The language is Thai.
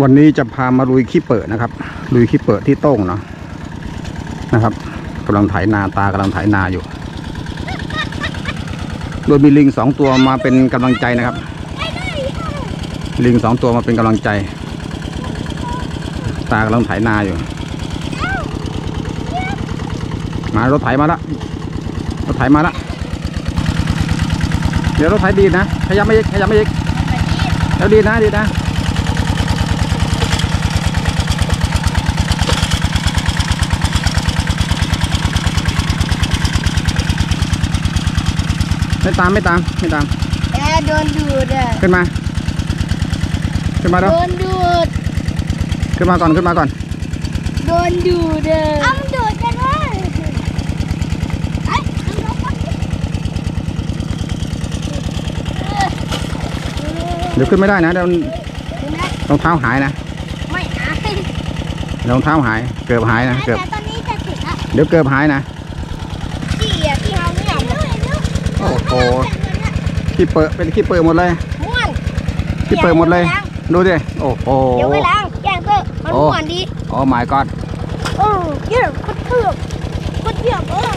วันนี้จะพามาลุยขี้เปิดนะครับ ลุยขี้เปิดที่โต้งเนาะนะครับกำลังไถนาตากำลังไถนาอยู่ โดยมีลิงสองตัวมาเป็นกำลังใจนะครับ ลิงสองตัวมาเป็นกำลังใจ ตากำลังไถนาอยู่ มารถไถมาละรถไถมาละเดี๋ยวรถไถดีนะขยับไม่ยิกขยับไม่ยิกแล้วดีนะดีนะ ไม่ตามไม่ตามไม่ตามแอร์โดนดูดอะขึ้นมา ขึ้นมาโดเด้อนดูด ขึ้นมาก่อนขึ้นมาก่อน โดนดูดอะอ้ามันดูดกันเลยไอ้น้ำร้อนเดี๋ยวขึ้นไม่ได้นะเดี๋ยวดูนะรองเท้าหายนะไม่หายเดี๋ยวรองเท้าหาย เกือบหายนะเกือบแต่ตอนนี้จะถึงอะเดี๋ยวเกือบหายนะ ที่อะที่เขาไม่อยาก โอ้โห ขี้เปิดเป็นขี้เปิดหมดเลยม่วนขี้เปิดหมดเลย ดูดิโอ้โหเดี๋ยวไปล้างแกงเตอร์มันโอ้ม่วนดีโอ้ my god โอ้เยี่ยมโคตรเถื่อนโคตรเถื่อนเออ